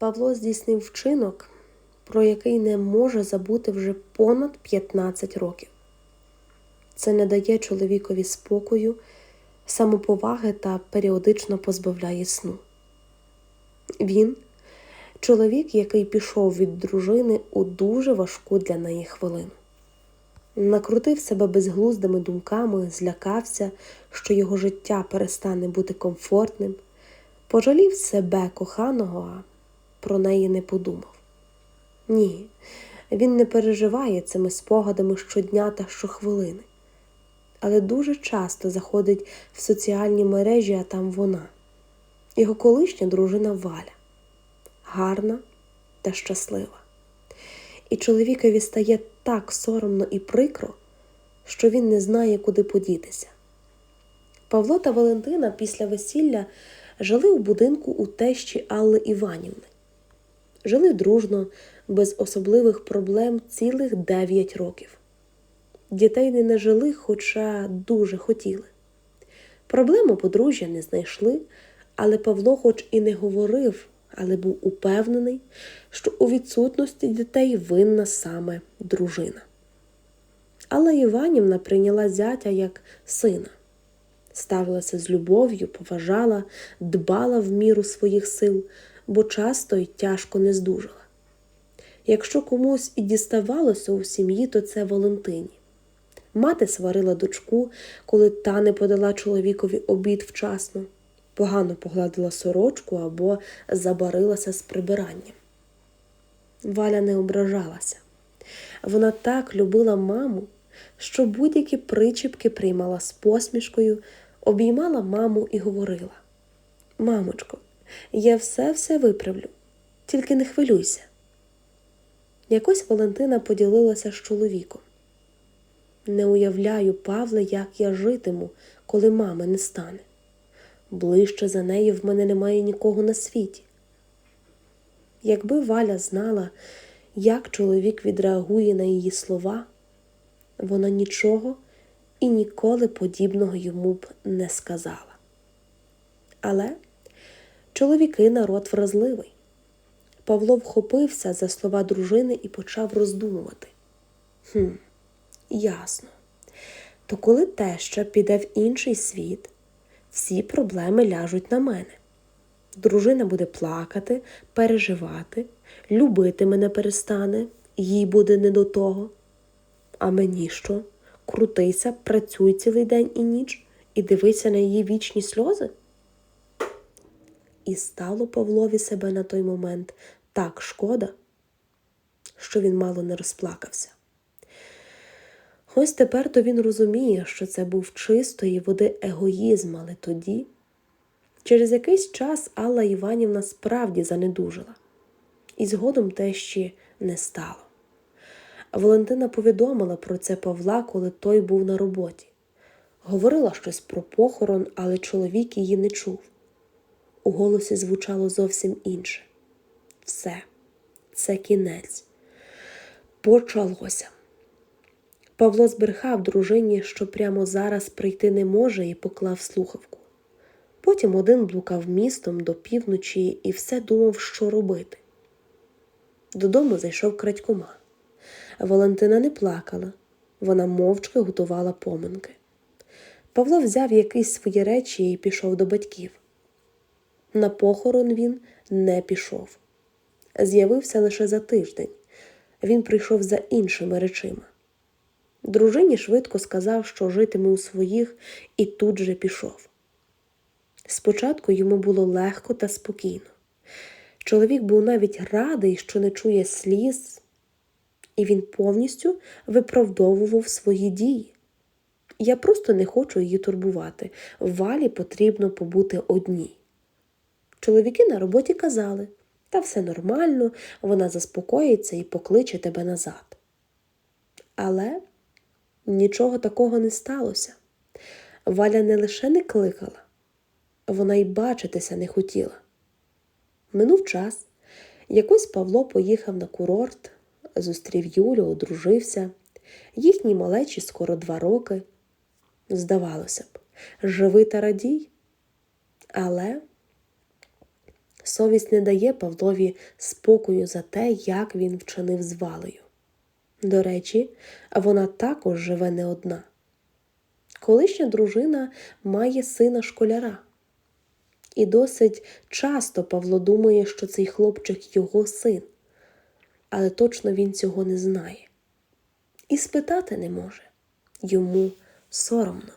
Павло здійснив вчинок, про який не може забути вже понад 15 років. Це не дає чоловікові спокою, самоповаги та періодично позбавляє сну. Він чоловік, який пішов від дружини у дуже важку для неї хвилину. Накрутив себе безглуздими думками, злякався, що його життя перестане бути комфортним, пожалів себе коханого, про неї не подумав. Ні, він не переживає цими спогадами щодня та щохвилини, але дуже часто заходить в соціальні мережі, а там вона, його колишня дружина Валя, гарна та щаслива. І чоловікові стає так соромно і прикро, що він не знає, куди подітися. Павло та Валентина після весілля жили у будинку у тещі Алли Іванівни. Жили дружно, без особливих проблем цілих 9 років. Дітей не нажили, хоча дуже хотіли. Проблему подружжя не знайшли, але Павло, хоч і не говорив, але був упевнений, що у відсутності дітей винна саме дружина. Алла Іванівна прийняла зятя як сина, ставилася з любов'ю, поважала, дбала в міру своїх сил, бо часто й тяжко не здужала. Якщо комусь і діставалося у сім'ї, то це Валентині. Мати сварила дочку, коли та не подала чоловікові обід вчасно, погано погладила сорочку або забарилася з прибиранням. Валя не ображалася. Вона так любила маму, що будь-які причіпки приймала з посмішкою, обіймала маму і говорила: Мамочко, я все все виправлю, тільки не хвилюйся. Якось Валентина поділилася з чоловіком. Не уявляю, Павле, як я житиму, коли мами не стане. Ближче за нею в мене немає нікого на світі. Якби Валя знала, як чоловік відреагує на її слова, вона нічого і ніколи подібного йому б не сказала. Але чоловіки народ вразливий. Павло вхопився за слова дружини і почав роздумувати. Хм, ясно. То коли теща піде в інший світ, всі проблеми ляжуть на мене. Дружина буде плакати, переживати, любити мене перестане, їй буде не до того. А мені що? Крутися, працюй цілий день і ніч і дивися на її вічні сльози? І стало Павлові себе на той момент так шкода, що він мало не розплакався. Ось тепер то він розуміє, що це був чистої води егоїзм, але тоді, через якийсь час Алла Іванівна справді занедужила, і згодом те ще не стало. Валентина повідомила про це Павла, коли той був на роботі. Говорила щось про похорон, але чоловік її не чув. У голосі звучало зовсім інше. Все, це кінець. Почалося. Павло збрехав дружині, що прямо зараз прийти не може, і поклав слухавку. Потім один блукав містом до півночі і все думав, що робити. Додому зайшов крадькома. Валентина не плакала, вона мовчки готувала поминки. Павло взяв якісь свої речі і пішов до батьків. На похорон він не пішов. З'явився лише за тиждень. Він прийшов за іншими речима. Дружині швидко сказав, що житиме у своїх, і тут же пішов. Спочатку йому було легко та спокійно. Чоловік був навіть радий, що не чує сліз, і він повністю виправдовував свої дії. Я просто не хочу її турбувати. Валі потрібно побути одній. Чоловіки на роботі казали та все нормально, вона заспокоїться і покличе тебе назад. Але нічого такого не сталося. Валя не лише не кликала, вона й бачитися не хотіла. Минув час, якось Павло поїхав на курорт, зустрів Юлю, одружився, їхній малечі скоро два роки. Здавалося б, живи та радій. Але Совість не дає Павлові спокою за те, як він вчинив з Валею. До речі, вона також живе не одна. Колишня дружина має сина школяра. І досить часто Павло думає, що цей хлопчик його син, але точно він цього не знає. І спитати не може йому соромно.